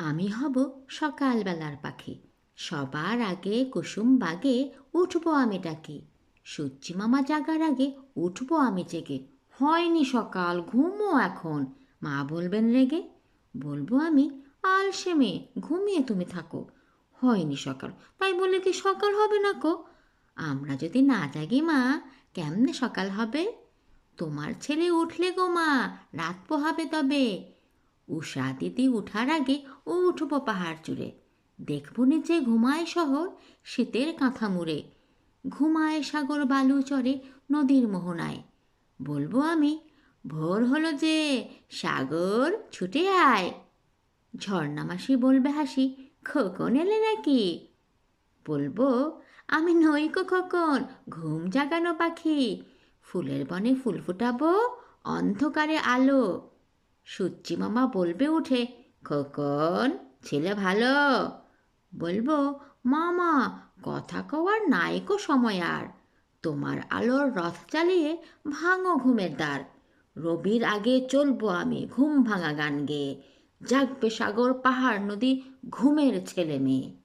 আমি হব সকালবেলার পাখি। সবার আগে কুসুম বাগে উঠবো আমি ডাকে। সূর্যি মামা জাগার আগে উঠবো আমি জেগে। হয়নি সকাল, ঘুমো এখন। মা বলবেন রেগে। বলব আমি আলসে মেয়ে, ঘুমিয়ে তুমি থাকো। হয়নি সকাল, তাই বলে কি সকাল হবে না কো? আমরা যদি না জাগি মা, কেমনে সকাল হবে? তোমার ছেলে উঠলে গো মা, রাত পোহাবে তবে। উষা দিদি উঠার আগে উঠবো পাহাড় চূড়ে। দেখব নিচে ঘুমায় শহর, শীতের কাঁথা মুড়ে। ঘুমায় সাগর বালু চরে নদীর মোহনায়। বলব আমি, ভোর হলো যে, সাগর ছুটে আয়। ঝর্ণা মাসি বলবে হাসি, খোকন এলে নাকি? বলব, আমি নইকো খোকন, ঘুম জাগানো পাখি। ফুলের বনে ফুল ফুটাবো, অন্ধকারে আলো। সূর্যি মামা বলবে উঠে, খোকন, ছেলে ভালো? বলব, মামা, কথা কওয়ার নাইকো সময় আর। তোমার আলোর রথ চালিয়ে ভাঙো ঘুমের দ্বার। রবির আগে চলবো আমি ঘুম ভাঙা গান গেয়ে। জাগবে সাগর পাহাড় নদী ঘুমের ছেলে মেয়ে।